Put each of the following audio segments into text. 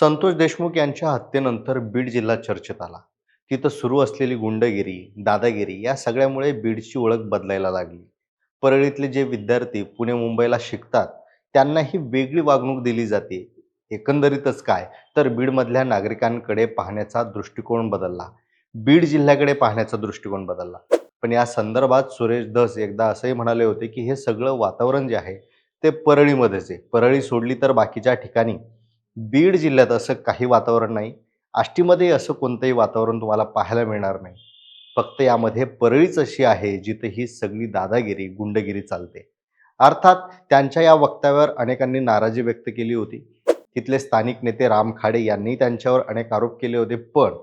संतोष देशमुख यांच्या हत्येनंतर बीड जिल्हा चर्चेत आला. तिथं सुरू असलेली गुंडगिरी दादागिरी या सगळ्यामुळे बीडची ओळख बदलायला लागली. परळीतले जे विद्यार्थी पुणे मुंबईला शिकतात त्यांना ही वेगळी वागणूक दिली जाते. एकंदरीतच काय? तर बीडमधल्या नागरिकांकडे पाहण्याचा दृष्टिकोन बदलला. बीड जिल्ह्याकडे पाहण्याचा दृष्टिकोन बदलला. पण या संदर्भात सुरेश धस एकदा असंही म्हणाले होते की हे सगळं वातावरण जे आहे ते परळीमध्येच आहे. परळी सोडली तर बाकीच्या ठिकाणी बीड जिल्ह्यात असं काही वातावरण नाही. आष्टीमध्ये असं कोणतंही वातावरण तुम्हाला पाहायला मिळणार नाही. फक्त यामध्ये परळीच अशी आहे जिथे ही सगळी दादागिरी गुंडगिरी चालते. अर्थात त्यांच्या या वक्तव्यावर अनेकांनी नाराजी व्यक्त केली होती. तिथले स्थानिक नेते राम खाडे यांनी त्यांच्यावर अनेक आरोप केले होते. पण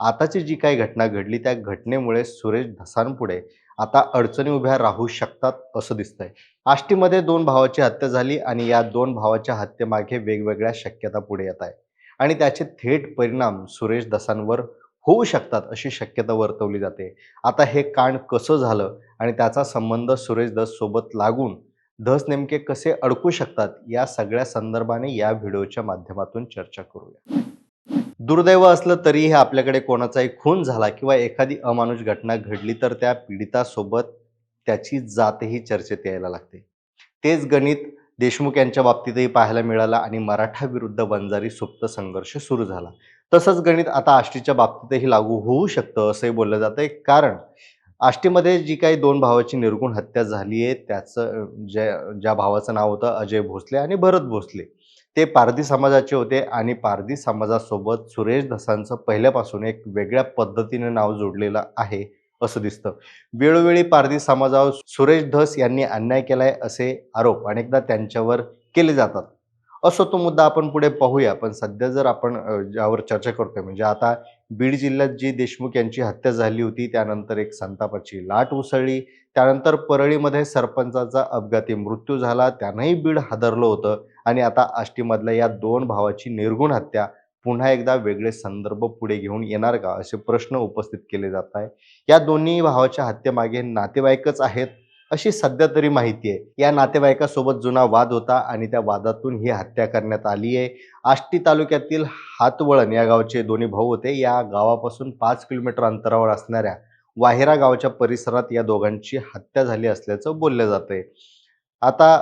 आताची जी काही घटना घडली त्या घटनेमुळे सुरेश धसांपुढे आता अडचणी उभ्या राहू शकतात असं दिसतंय. आष्टीमध्ये दोन भावाची हत्या झाली आणि या दोन भावाच्या हत्येमागे वेगवेगळ्या शक्यता पुढे येत आहे. आणि त्याचे थेट परिणाम सुरेश दसांवर होऊ शकतात अशी शक्यता वर्तवली जाते. आता हे कांड कसं झालं आणि त्याचा संबंध सुरेश दस सोबत लागून धस नेमके कसे अडकू शकतात या सगळ्या संदर्भाने या व्हिडिओच्या माध्यमातून चर्चा करूया. दुर्दैव असलं तरीही आपल्याकडे कोणाचाही खून झाला किंवा एखादी अमानुष घटना घडली तर त्या पीडितासोबत त्याची जातही चर्चेत यायला लागते. तेच गणित देशमुख यांच्या बाबतीतही पाहायला मिळालं आणि मराठा विरुद्ध वंजारी सुप्त संघर्ष सुरू झाला. तसंच गणित आता आष्टीच्या बाबतीतही लागू होऊ शकतं असंही बोललं जातंय. कारण आष्टीमध्ये जी काही दोन भावाची निर्गुण हत्या झाली आहे त्याचं ज्या ज्या भावाचं नाव होतं अजय भोसले आणि भरत भोसले. ते पारधी समाजाचे होते आणि पारधी समाजासोबत सुरेश धसांचं पहिल्यापासून एक वेगळ्या पद्धतीने नाव जोडलेलं आहे असं दिसतं. वेळोवेळी पारधी समाजावर सुरेश धस यांनी अन्याय केलाय असे आरोप अनेकदा त्यांच्यावर केले जातात. असो तो मुद्दा आपण पुढे पाहूया पण सध्या जर आपण ज्यावर चर्चा करतोय म्हणजे आता बीड जिल्ह्यात जी देशमुख यांची हत्या झाली होती त्यानंतर एक संतापाची लाट उसळली. त्यानंतर परळीमध्ये सरपंचाचा अपघाती मृत्यू झाला. त्यानंही बीड हादरलं होतं आणि आता आष्टीमधल्या या दोन भावाची निर्गुण हत्या पुन्हा एकदा वेगळे संदर्भ पुढे घेऊन येणार का? असे प्रश्न उपस्थित केले जात आहे या दोन्ही भावाच्या हत्येमागे नातेवाईकच आहेत. अशी सध्या तरी माहिती आहे. या नातेवाईकासोबत जुना वाद होता आणि त्या वादातून ही हत्या करण्यात आली आहे. आष्टी तालुक्यातील हातवळण या गावचे दोन्ही भाऊ होते. या गावापासून पाच किलोमीटर अंतरावर असणाऱ्या वाहिरा गावाच्या परिसरात या दोघांची हत्या झाली असल्याचं बोललं जातंय. आता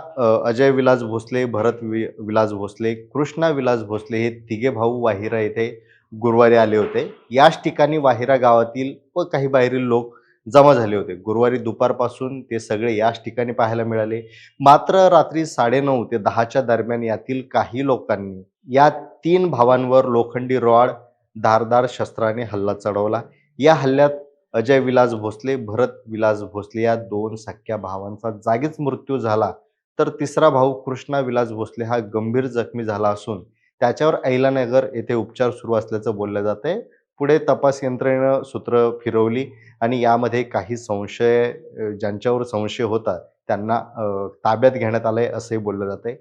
अजय विलास भोसले भरत वि विलास भोसले कृष्णा विलास भोसले हे तिघे भाऊ वाहिरा येथे गुरुवारी आले होते. याच ठिकाणी वाहिरा गावातील व काही बाहेरील लोक जमा झाले होते. गुरुवारी दुपारपासून ते सगळे याच ठिकाणी पाहायला मिळाले. मात्र रात्री साडेनऊ ते दहाच्या दरम्यान यातील काही लोकांनी या तीन भावांवर लोखंडी रॉड धारदार शस्त्राने हल्ला चढवला. या हल्ल्यात अजय विलास भोसले भरत विलास भोसले या दोन सख्या भावांचा जागीच मृत्यू झाला. तर तिसरा भाऊ कृष्णा विलास भोसले हा गंभीर जखमी झाला असून त्याच्यावर अहिलानगर येथे उपचार सुरू असल्याचं बोललं जातंय. पुढे तपास यंत्रणेनं सूत्र फिरवली आणि यामध्ये काही संशय ज्यांच्यावर संशय होता त्यांना ताब्यात घेण्यात आलंय असंही बोललं जाते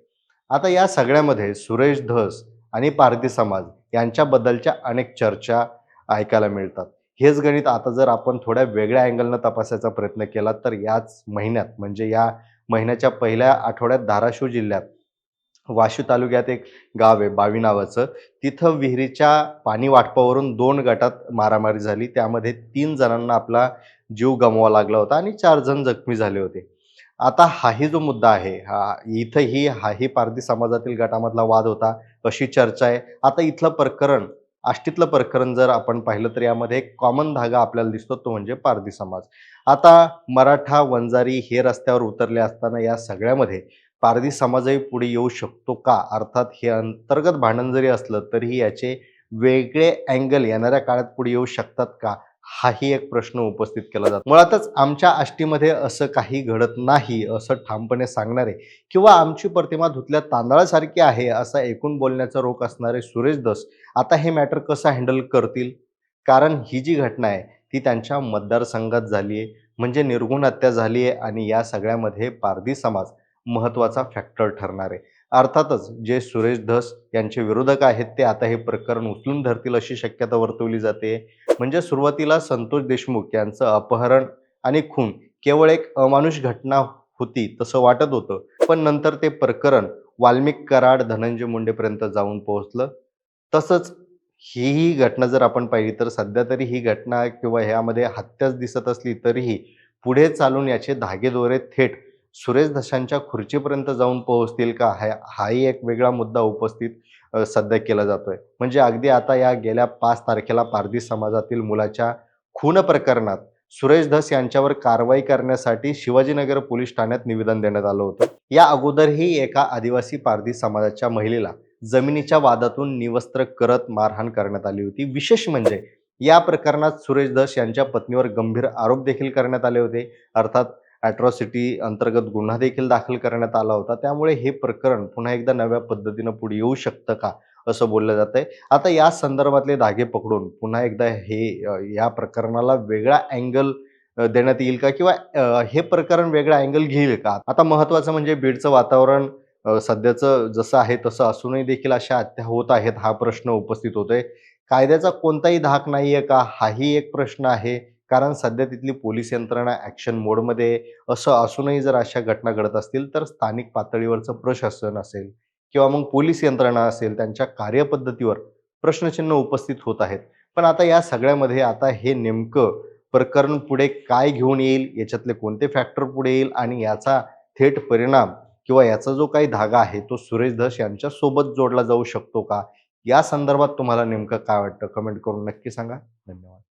आता या सगळ्यामध्ये सुरेश धस आणि पारधी समाज यांच्याबद्दलच्या अनेक चर्चा ऐकायला मिळतात. हेच गणित आता जर आपण थोड्या वेगळ्या अँगलनं तपासायचा प्रयत्न केला तर याच महिन्यात म्हणजे या महिन्याच्या पहिल्या आठवड्यात धाराशिव जिल्ह्यात वाशी तालुक्यात एक गाव आहे बावी नावाचं. तिथं विहिरीच्या पाणी वाटपावरून दोन गटात मारामारी झाली. त्यामध्ये तीन जणांना आपला जीव गमवावा लागला होता आणि चार जण जखमी झाले होते. आता हाही जो मुद्दा आहे हा इथंही हाही पारधी समाजातील गटामधला वाद होता अशी चर्चा आहे. आता इथलं प्रकरण आष्टीतलं प्रकरण जर आपण पाहिलं तर यामध्ये एक कॉमन धागा आपल्याला दिसतो तो म्हणजे पारधी समाज. आता मराठा वंजारी हे रस्त्यावर उतरले असताना या सगळ्यामध्ये पारधी समाजही पुढे येऊ शकतो का? अर्थात हे अंतर्गत भांडण जरी असलं तरीही याचे वेगळे अँगल येणाऱ्या काळात पुढे येऊ शकतात का? हाही एक प्रश्न उपस्थित केला जातो. मुळातच आमच्या आष्टीमध्ये असं काही घडत नाही असं ठामपणे सांगणारे किंवा आमची प्रतिमा धुतल्या तांदळासारखी आहे असा एकूण बोलण्याचा रोख असणारे सुरेश दस आता हे मॅटर कसं हँडल करतील? कारण ही जी घटना आहे ती त्यांच्या मतदारसंघात झाली आहे म्हणजे निर्गुण हत्या झाली आहे आणि या सगळ्यामध्ये पारधी समाज महत्त्वाचा फॅक्टर ठरणार आहे. अर्थातच जे सुरेश धस यांचे विरोधक आहेत ते आता हे प्रकरण उचलून धरतील अशी शक्यता वर्तवली जाते. म्हणजे सुरुवातीला संतोष देशमुख यांचं अपहरण आणि खून केवळ एक अमानुष घटना होती तसं वाटत होतं. पण नंतर ते प्रकरण वाल्मिक कराड धनंजय मुंडेपर्यंत जाऊन पोहोचलं. तसंच ही ही घटना जर आपण पाहिली तर सध्या तरी ही घटना किंवा ह्यामध्ये हत्याच दिसत असली तरीही पुढे चालून याचे धागेदोरे थेट सुरेश धशांच्या खुर्चीपर्यंत जाऊन पोहोचतील का? हा हाही एक वेगळा मुद्दा उपस्थित सध्या केला जातोय. म्हणजे अगदी आता या गेल्या पाच तारखेला पारधी समाजातील मुलाच्या खून प्रकरणात सुरेश धस यांच्यावर कारवाई करण्यासाठी शिवाजीनगर पोलीस ठाण्यात निवेदन देण्यात आलं होतं. या अगोदरही एका आदिवासी पारधी समाजाच्या महिलेला जमिनीच्या वादातून निवस्त्र करत मारहाण करण्यात आली होती. विशेष म्हणजे या प्रकरणात सुरेश धस यांच्या पत्नीवर गंभीर आरोप देखील करण्यात आले होते. अर्थात ॲट्रॉसिटी अंतर्गत गुन्हा देखील दाखल करण्यात आला होता. त्यामुळे हे प्रकरण पुन्हा एकदा नव्या पद्धतीनं पुढे येऊ शकतं का असं बोललं जात आहे आता या संदर्भातले धागे पकडून पुन्हा एकदा हे या प्रकरणाला वेगळा अँगल देण्यात येईल का? किंवा हे प्रकरण वेगळा अँगल घेईल का? आता महत्त्वाचं म्हणजे बीडचं वातावरण सध्याचं जसं आहे तसं असूनही देखील अशा हत्या होत आहेत हा प्रश्न उपस्थित होतोय. कायद्याचा कोणताही धाक नाही आहे का? हाही एक प्रश्न आहे. कारण सध्या तिथली पोलीस यंत्रणा ॲक्शन मोडमध्ये आहे. असं असूनही जर अशा घटना घडत असतील तर स्थानिक पातळीवरचं प्रशासन असेल किंवा मग पोलीस यंत्रणा असेल त्यांच्या कार्यपद्धतीवर प्रश्नचिन्ह उपस्थित होत आहेत. पण आता या सगळ्यामध्ये आता हे नेमकं प्रकरण पुढे काय घेऊन येईल याच्यातले कोणते फॅक्टर पुढे येईल आणि याचा थेट परिणाम किंवा याचा जो काही धागा आहे तो सुरेश धस यांच्या सोबत जोडला जाऊ शकतो का? या संदर्भात तुम्हाला नेमकं काय वाटतं? कमेंट करून नक्की सांगा. धन्यवाद.